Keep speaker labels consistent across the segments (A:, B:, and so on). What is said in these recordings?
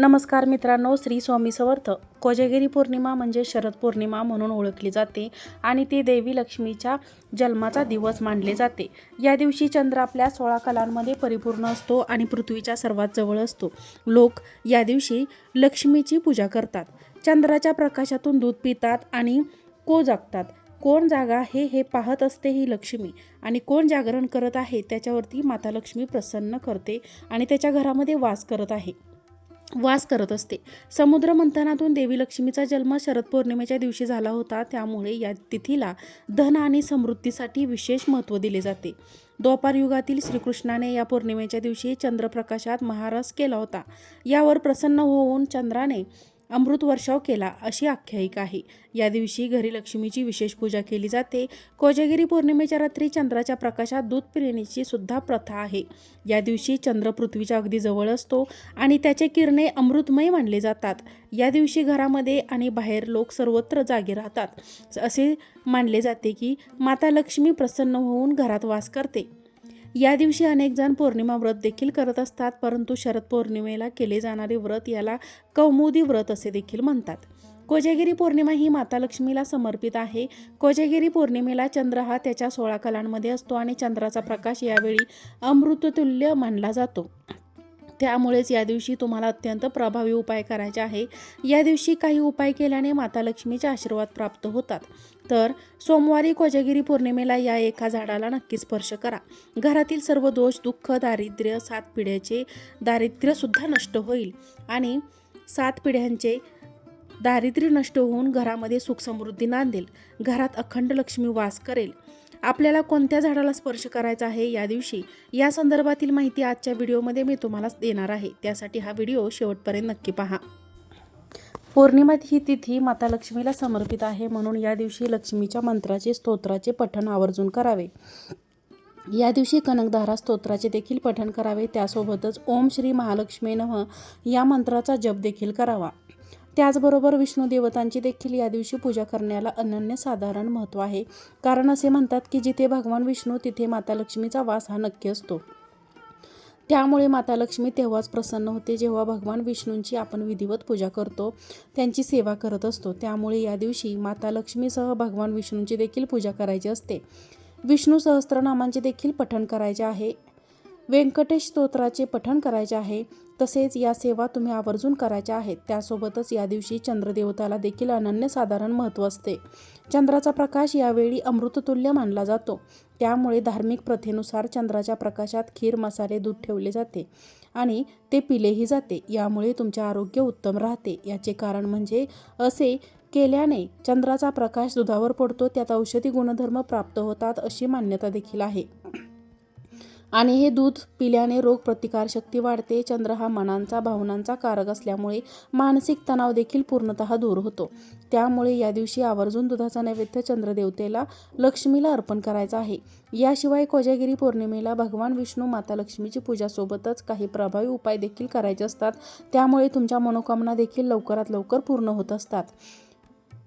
A: नमस्कार मित्रांनो श्री स्वामी समर्थ. कोजगिरी पौर्णिमा म्हणजे शरद पौर्णिमा म्हणून ओळखली जाते आणि ती देवी लक्ष्मीच्या जन्माचा दिवस मानले जाते. या दिवशी चंद्र आपल्या सोळा कलांमध्ये परिपूर्ण असतो आणि पृथ्वीच्या सर्वात जवळ असतो. लोक या दिवशी लक्ष्मीची पूजा करतात. चंद्राच्या प्रकाशातून दूध पितात आणि को जागतात. कोण जागा हे हे पाहत असते ही लक्ष्मी आणि कोण जागरण करत आहे त्याच्यावरती माता लक्ष्मी प्रसन्न करते आणि त्याच्या घरामध्ये वास करत आहे. वास करत असते. समुद्र मंथनातून देवी लक्ष्मीचा जन्म शरद पौर्णिमेच्या दिवशी झाला होता. त्यामुळे या तिथीला धन आणि समृद्धीसाठी विशेष महत्त्व दिले जाते. द्वापार युगातील श्रीकृष्णाने या पौर्णिमेच्या दिवशी चंद्रप्रकाशात महारस केला होता. यावर प्रसन्न होऊन चंद्राने अमृत वर्षाव केला अशी आख्यायिका आहे. या दिवशी घरी लक्ष्मीची विशेष पूजा केली जाते. कोजागिरी पौर्णिमेच्या रात्री चंद्राच्या प्रकाशात दूध पिण्याची सुद्धा प्रथा आहे. या दिवशी चंद्र पृथ्वीच्या अगदी जवळ असतो आणि त्याचे किरणे अमृतमय मानले जातात. या दिवशी घरामध्ये आणि बाहेर लोक सर्वत्र जागे राहतात. असे मानले जाते की माता लक्ष्मी प्रसन्न होऊन घरात वास करते. या दिवशी अनेक जण पौर्णिमा व्रत देखील करत असतात परंतु शरद पौर्णिमेला केले जाणारे व्रत याला कौमुदी व्रत असे देखील म्हणतात. कोजागिरी पौर्णिमा ही माता लक्ष्मीला समर्पित आहे. कोजागिरी पौर्णिमेला चंद्र हा त्याच्या सोळा कलांमध्ये असतो आणि चंद्राचा प्रकाश यावेळी अमृततुल्य मानला जातो. त्यामुळेच या दिवशी तुम्हाला अत्यंत प्रभावी उपाय करायचे आहे. या दिवशी काही उपाय केल्याने माता लक्ष्मीचे आशीर्वाद प्राप्त होतात. तर सोमवारी कोजागिरी पौर्णिमेला या एका झाडाला नक्की स्पर्श करा. घरातील सर्व दोष दुःख दारिद्र्य सात पिढ्याचे दारिद्र्यसुद्धा नष्ट होईल आणि सात पिढ्यांचे दारिद्र्य नष्ट होऊन घरामध्ये सुख समृद्धी नांदेल. घरात अखंड लक्ष्मी वास करेल. आपल्याला कोणत्या झाडाला स्पर्श करायचा आहे या दिवशी? या संदर्भातील माहिती आजच्या व्हिडिओमध्ये मी तुम्हाला देणार आहे. त्यासाठी हा व्हिडिओ शेवटपर्यंत नक्की पहा. पौर्णिमा ही तिथी माता लक्ष्मीला समर्पित आहे. म्हणून या दिवशी लक्ष्मीच्या मंत्राचे स्तोत्राचे पठण आवर्जून करावे. या दिवशी कनकधारा स्तोत्राचे देखील पठण करावे. त्यासोबतच ओम श्री महालक्ष्मी नम या मंत्राचा जप देखील करावा. त्याचबरोबर विष्णू देवतांची देखील या दिवशी पूजा करण्याला अनन्यसाधारण महत्त्व आहे. कारण असे म्हणतात की जिथे भगवान विष्णू तिथे माता लक्ष्मीचा वास हा नक्की असतो. त्यामुळे माता लक्ष्मी तेव्हाच प्रसन्न होते जेव्हा भगवान विष्णूंची आपण विधिवत पूजा करतो त्यांची सेवा करत असतो. त्यामुळे या दिवशी माता लक्ष्मीसह भगवान विष्णूंची देखील पूजा करायची असते. विष्णू सहस्त्रनामांचे देखील पठण करायचे आहे. व्यंकटेश स्तोत्राचे पठण करायचे आहे. तसेच या सेवा तुम्ही आवर्जून करायच्या आहेत. त्यासोबतच या दिवशी चंद्रदेवताला देखील अनन्यसाधारण महत्त्व असते. चंद्राचा प्रकाश यावेळी अमृततुल्य मानला जातो. त्यामुळे धार्मिक प्रथेनुसार चंद्राच्या प्रकाशात खीर मसाले दूध ठेवले जाते आणि ते पिलेही जाते. यामुळे तुमचे आरोग्य उत्तम राहते. याचे कारण म्हणजे असे केल्याने चंद्राचा प्रकाश दुधावर पडतो. त्यात औषधी गुणधर्म प्राप्त होतात अशी मान्यता देखील आहे. आणि हे दूध पिल्याने रोगप्रतिकारशक्ती वाढते. चंद्र हा मनांचा भावनांचा कारक असल्यामुळे मानसिक तणाव देखील पूर्णतः दूर होतो. त्यामुळे या दिवशी आवर्जून दुधाचा नैवेद्य चंद्रदेवतेला लक्ष्मीला अर्पण करायचा आहे. याशिवाय कोजागिरी पौर्णिमेला भगवान विष्णू माता लक्ष्मीची पूजासोबतच काही प्रभावी उपाय देखील करायचे असतात. त्यामुळे तुमच्या मनोकामना देखील लवकरात लवकर पूर्ण होत असतात.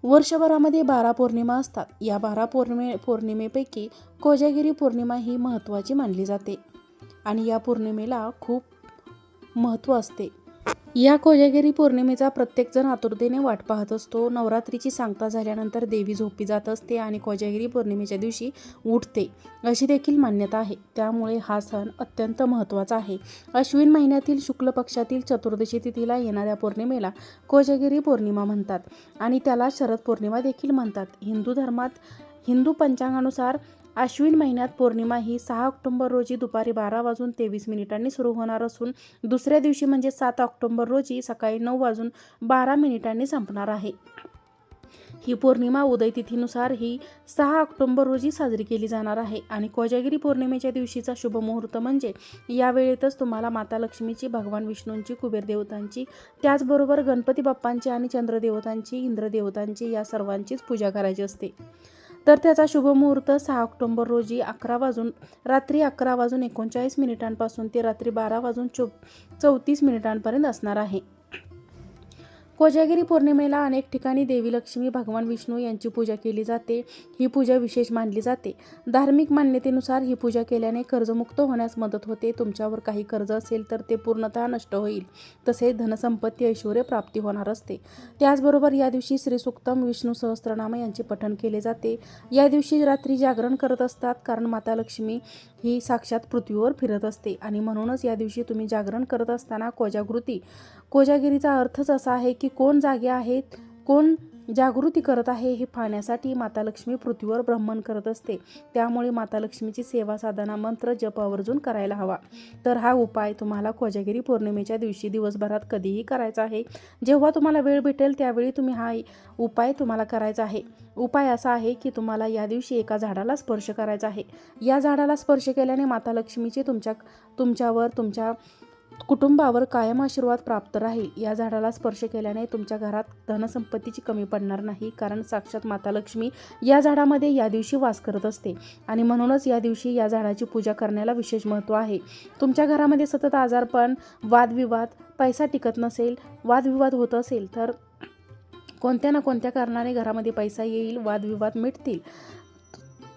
A: वर्षभरामध्ये बारा पौर्णिमा असतात. या बारा पौर्णिमे पौर्णिमेपैकी कोजागिरी पौर्णिमा ही महत्त्वाची मानली जाते. आणि या पौर्णिमेला खूप महत्त्व असते. या कोजागिरी पौर्णिमेचा प्रत्येकजण आतुरतेने वाट पाहत असतो. नवरात्रीची सांगता झाल्यानंतर देवी झोपी जात असते आणि कोजागिरी पौर्णिमेच्या दिवशी उठते. अशी देखील मान्यता आहे. त्यामुळे हा सण अत्यंत महत्त्वाचा आहे. अश्विन महिन्यातील शुक्ल पक्षातील चतुर्दशी तिथीला येणाऱ्या पौर्णिमेला कोजागिरी पौर्णिमा म्हणतात आणि त्याला शरद पौर्णिमा देखील म्हणतात. हिंदू धर्मात हिंदू पंचांगानुसार आश्विन महिन्यात पौर्णिमा ही सहा ऑक्टोंबर रोजी दुपारी बारा वाजून तेवीस मिनिटांनी सुरू होणार असून दुसऱ्या दिवशी म्हणजे सात ऑक्टोंबर रोजी सकाळी नऊ वाजून बारा मिनिटांनी संपणार आहे. ही पौर्णिमा उदय तिथीनुसार ही सहा ऑक्टोंबर रोजी साजरी केली जाणार आहे आणि कोजागिरी पौर्णिमेच्या दिवशीचा शुभ मुहूर्त म्हणजे यावेळेतच तुम्हाला माता लक्ष्मीची भगवान विष्णूंची कुबेर देवतांची त्याचबरोबर गणपती बाप्पांची आणि चंद्रदेवतांची इंद्रदेवतांची या सर्वांचीच पूजा करायची असते. तर त्याचा शुभ मुहूर्त सहा ऑक्टोंबर रोजी अकरा वाजून रात्री अकरा वाजून एकोणचाळीस मिनिटांपासून ते रात्री बारा वाजून चौ चौतीस मिनिटांपर्यंत असणार आहे. कोजागिरी पौर्णिमेला अनेक ठिकाणी देवी लक्ष्मी भगवान विष्णू यांची पूजा केली जाते. ही पूजा विशेष मानली जाते. धार्मिक मान्यतेनुसार ही पूजा केल्याने कर्जमुक्त होण्यास मदत होते. तुमच्यावर काही कर्ज असेल तर ते पूर्णतः नष्ट होईल. तसेच धनसंपत्ती ऐश्वर प्राप्ती होणार असते. त्याचबरोबर या दिवशी श्रीसुक्तम विष्णू सहस्त्रनाम यांचे पठण केले जाते. या दिवशी रात्री जागरण करत असतात कारण माता लक्ष्मी ही साक्षात पृथ्वीवर फिरत असते. आणि म्हणूनच या दिवशी तुम्ही जागरण करत असताना कोजागृती. कोजागिरीचा अर्थच असा आहे की कोण जागे आहेत कोण जागृती करत आहे हे पाहण्यासाठी माता लक्ष्मी पृथ्वीवर भ्रमण करत असते. त्यामुळे माता लक्ष्मीची सेवा साधना मंत्र जप आवर्जून करायला हवा. तर हा उपाय तुम्हाला कोजागिरी पौर्णिमेच्या दिवशी दिवसभरात कधीही करायचा आहे. जेव्हा तुम्हाला वेळ भेटेल त्यावेळी तुम्ही हा उपाय तुम्हाला करायचा आहे. उपाय असा आहे की तुम्हाला या दिवशी एका झाडाला स्पर्श करायचा आहे. या झाडाला स्पर्श केल्याने माता लक्ष्मीचे तुमच्या तुमच्यावर तुमच्या कुटुंबावर कायम आशीर्वाद प्राप्त राहील या झाडाला स्पर्श केल्याने तुमच्या घरात धनसंपत्तीची कमी पडणार नाही कारण साक्षात माता लक्ष्मी या झाडामध्ये या दिवशी वास करत असते. आणि म्हणूनच या दिवशी या झाडाची पूजा करण्याला विशेष महत्त्व आहे. तुमच्या घरामध्ये सतत आजारपण वादविवाद पैसा टिकत नसेल वादविवाद होत असेल तर कोणत्या ना कोणत्या कारणाने घरामध्ये पैसा येईल वादविवाद मिटतील?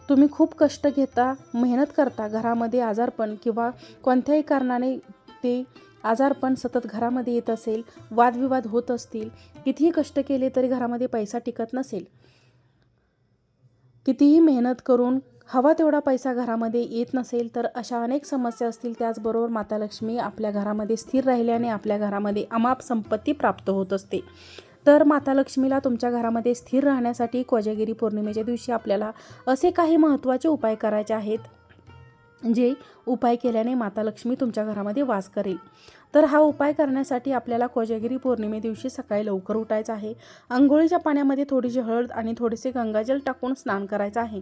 A: तुम्ही खूप कष्ट घेता मेहनत करता घरामध्ये आजारपण किंवा कोणत्याही कारणाने ते आजारपण सतत घरामध्ये येत असेल वादविवाद होत असतील कितीही कष्ट केले तरी घरामध्ये पैसा टिकत नसेल. कितीही मेहनत करून हवा तेवढा पैसा घरामध्ये येत नसेल तर अशा अनेक समस्या असतील. त्याचबरोबर माता लक्ष्मी आपल्या घरामध्ये स्थिर राहिल्याने आपल्या घरामध्ये अमाप संपत्ती प्राप्त होत असते. तर माता लक्ष्मीला तुमच्या घरामध्ये स्थिर राहण्यासाठी कोजागिरी पौर्णिमेच्या दिवशी आपल्याला असे काही महत्त्वाचे उपाय करायचे आहेत? जे उपाय केल्याने माता लक्ष्मी तुमच्या घरामध्ये वास करेल. तर हा उपाय करण्यासाठी आपल्याला कोजागिरी पौर्णिमे दिवशी सकाळी लवकर उठायचं आहे. आंघोळीच्या पाण्यामध्ये थोडीशी हळद आणि थोडेसे गंगाजल टाकून स्नान करायचं आहे.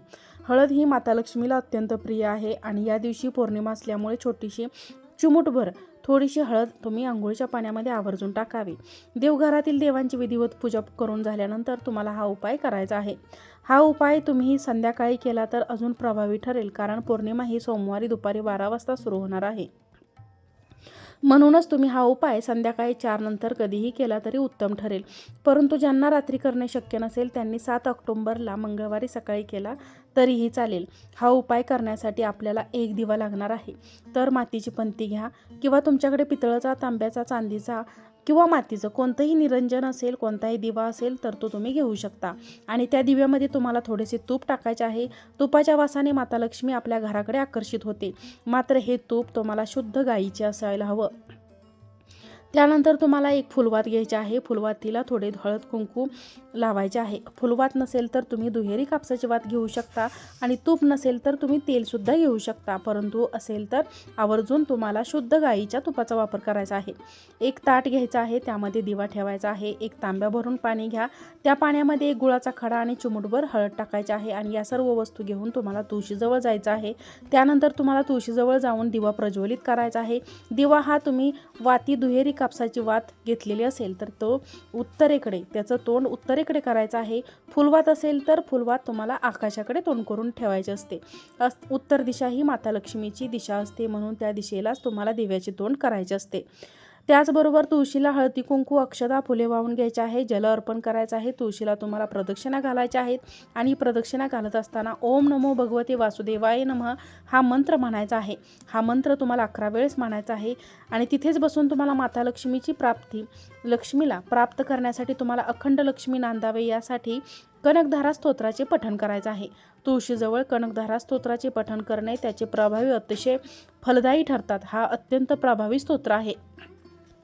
A: हळद ही माता लक्ष्मीला अत्यंत प्रिय आहे आणि या दिवशी पौर्णिमा असल्यामुळे छोटीशी चिमूटभर थोडीशी हळद तुम्ही आंघोळीच्या पाण्यामध्ये आवर्जून टाकावी. देवघरातील देवांची विधिवत पूजा करून झाल्यानंतर तुम्हाला हा उपाय करायचा आहे. हा उपाय तुम्ही संध्याकाळी केला तर अजून प्रभावी ठरेल कारण पौर्णिमा ही सोमवारी दुपारी बारा वाजता सुरू होणार आहे. म्हणूनच तुम्ही हा उपाय संध्याकाळी चारनंतर कधीही केला तरी उत्तम ठरेल. परंतु ज्यांना रात्री करणे शक्य नसेल त्यांनी सात ऑक्टोंबरला मंगळवारी सकाळी केला तरीही चालेल. हा उपाय करण्यासाठी आपल्याला एक दिवा लागणार आहे. तर मातीची पंती घ्या किंवा तुमच्याकडे पितळाचा तांब्याचा चांदीचा किंवा मातीचं. कोणतंही निरंजन असेल कोणताही दिवा असेल तर तो तुम्ही घेऊ शकता. आणि त्या दिव्यामध्ये तुम्हाला थोडेसे तूप टाकायचे आहे. तुपाच्या वासाने माता लक्ष्मी आपल्या घराकडे आकर्षित होते. मात्र हे तूप तुम्हाला शुद्ध गाईचे असायला हवं. त्यानंतर तुम्हाला एक फुलवात घ्यायची आहे. फुलवातीला थोडे हळद कुंकू लावायचे आहे. फुलवात नसेल तर तुम्ही दुहेरी कापसाची वात घेऊ शकता आणि तूप नसेल तर तुम्ही तेलसुद्धा घेऊ शकता. परंतु असेल तर आवर्जून तुम्हाला शुद्ध गाईच्या तुपाचा वापर करायचा आहे. एक ताट घ्यायचा आहे त्यामध्ये दिवा ठेवायचा आहे. एक तांब्या भरून पाणी घ्या. त्या पाण्यामध्ये एक गुळाचा खडा आणि चिमूटभर हळद टाकायचा आहे आणि या सर्व वस्तू घेऊन तुम्हाला तुळशीजवळ जायचं आहे. त्यानंतर तुम्हाला तुळशीजवळ जाऊन दिवा प्रज्वलित करायचा आहे. दिवा हा तुम्ही वाती दुहेरी कापसाची वात घेतलेली असेल तर तो उत्तरेकडे त्याचं तोंड उत्तरेकडे करायचं आहे. फुलवात असेल तर फुलवात तुम्हाला आकाशाकडे तोंड करून ठेवायचे असते. अस उत्तर दिशा ही माता लक्ष्मीची दिशा असते म्हणून त्या दिशेलाच तुम्हाला दिव्याचे तोंड करायचे असते. त्याचबरोबर तुळशीला हळदी कुंकू अक्षदा फुले वाहून घ्यायचे आहे जल अर्पण करायचं आहे तुळशीला तुम्हाला प्रदक्षिणा घालायच्या आहेत आणि प्रदक्षिणा घालत असताना ओम नमो भगवते वासुदेवाय नमः हा मंत्र म्हणायचा आहे. हा मंत्र तुम्हाला अकरा वेळेस म्हणायचा आहे आणि तिथेच बसून तुम्हाला माता लक्ष्मीची प्राप्ती लक्ष्मीला प्राप्त करण्यासाठी तुम्हाला अखंड लक्ष्मी नांदावे यासाठी कनकधारा स्तोत्राचे पठण करायचं आहे. तुळशीजवळ कनकधारा स्तोत्राचे पठण करणे त्याचे प्रभावी अतिशय फलदायी ठरतात. हा अत्यंत प्रभावी स्तोत्र आहे.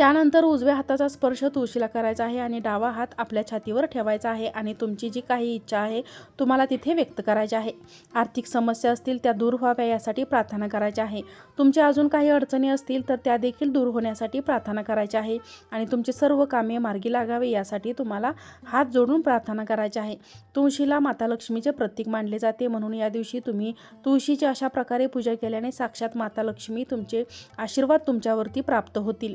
A: त्यानंतर उजव्या हाताचा स्पर्श तुळशीला करायचा आहे आणि डावा हात आपल्या छातीवर ठेवायचा आहे आणि तुमची जी काही इच्छा आहे तुम्हाला तिथे व्यक्त करायची आहे. आर्थिक समस्या असतील त्या दूर व्हाव्या यासाठी प्रार्थना करायची आहे. तुमच्या अजून काही अडचणी असतील तर त्या देखील दूर होण्यासाठी प्रार्थना करायची आहे आणि तुमची सर्व कामे मार्गी लागावे यासाठी तुम्हाला हात जोडून प्रार्थना करायची आहे. तुळशीला माता लक्ष्मीचे प्रतीक मानले जाते. म्हणून या दिवशी तुम्ही तुळशीची अशा प्रकारे पूजा केल्याने साक्षात माता लक्ष्मी तुमचे आशीर्वाद तुमच्यावरती प्राप्त होतील.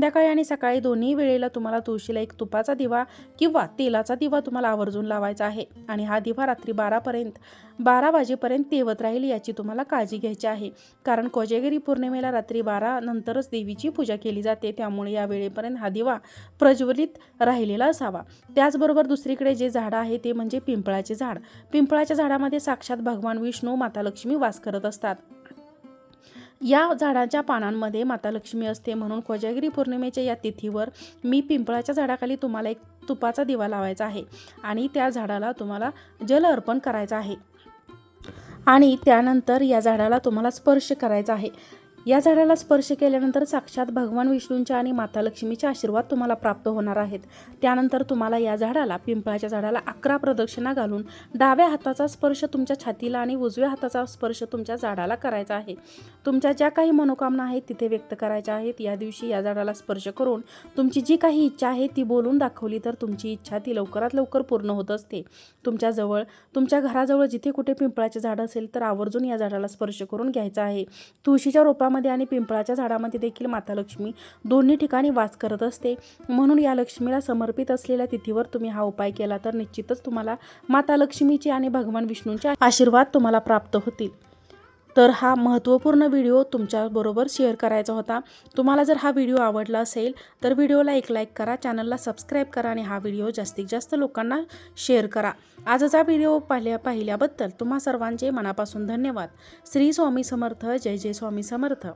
A: संध्याकाळी आणि सकाळी दोन्ही वेळेला तुम्हाला तुळशीला एक तुपाचा दिवा किंवा तेलाचा दिवा तुम्हाला आवर्जून लावायचा आहे. आणि हा दिवा रात्री बारापर्यंत बारा वाजेपर्यंत तेवत राहील याची तुम्हाला काळजी घ्यायची आहे. कारण कोजेगिरी पौर्णिमेला रात्री बारा नंतरच देवीची पूजा केली जाते. त्यामुळे या वेळेपर्यंत हा दिवा प्रज्वलित राहिलेला असावा. त्याचबरोबर दुसरीकडे जे झाड आहे ते म्हणजे पिंपळाचे झाड. पिंपळाच्या झाडामध्ये साक्षात भगवान विष्णू माता लक्ष्मी वास करत असतात. या झाडाच्या पानांमध्ये माता लक्ष्मी असते म्हणून कोजागिरी पौर्णिमेच्या या तिथीवर मी पिंपळाच्या झाडाखाली तुम्हाला एक तुपाचा दिवा लावायचा आहे आणि त्या झाडाला तुम्हाला जल अर्पण करायचं आहे. आणि त्यानंतर या झाडाला तुम्हाला स्पर्श करायचा आहे. या झाडाला स्पर्श केल्यानंतर साक्षात भगवान विष्णूंच्या आणि माता लक्ष्मीचे आशीर्वाद तुम्हाला प्राप्त होणार आहेत. त्यानंतर तुम्हाला या झाडाला पिंपळाच्या झाडाला अकरा प्रदक्षिणा घालून डाव्या हाताचा स्पर्श तुमच्या छातीला आणि उजव्या हाताचा स्पर्श तुमच्या झाडाला करायचा आहे. तुमच्या ज्या काही मनोकामना आहेत तिथे व्यक्त करायच्या आहेत. या दिवशी या झाडाला स्पर्श करून तुमची जी काही इच्छा आहे ती बोलून दाखवली तर तुमची इच्छा ती लवकरात लवकर पूर्ण होत असते. तुमच्याजवळ तुमच्या घराजवळ जिथे कुठे पिंपळाचे झाड असेल तर आवर्जून या झाडाला स्पर्श करून घ्यायचा आहे. तुळशीच्या रोपा रोपामध्ये आणि पिंपळाच्या झाडामध्ये देखील माता लक्ष्मी दोन्ही ठिकाणी वास करत असते. म्हणून या लक्ष्मीला समर्पित असलेल्या तिथीवर तुम्ही हा उपाय केला तर निश्चितच तुम्हाला माता लक्ष्मीचे आणि भगवान विष्णूंचे आशीर्वाद तुम्हाला प्राप्त होतील. तर हा महत्त्वपूर्ण व्हिडिओ तुमच्याबरोबर शेअर करायचा होता. तुम्हाला जर हा व्हिडिओ आवडला असेल तर व्हिडिओला एक लाईक करा चॅनलला सबस्क्राईब करा आणि हा व्हिडिओ जास्तीत जास्त लोकांना शेअर करा. आजचा व्हिडिओ पाहिल्या पाहिल्याबद्दल तुम्हा सर्वांचे मनापासून धन्यवाद. श्री स्वामी समर्थ जय जय स्वामी समर्थ.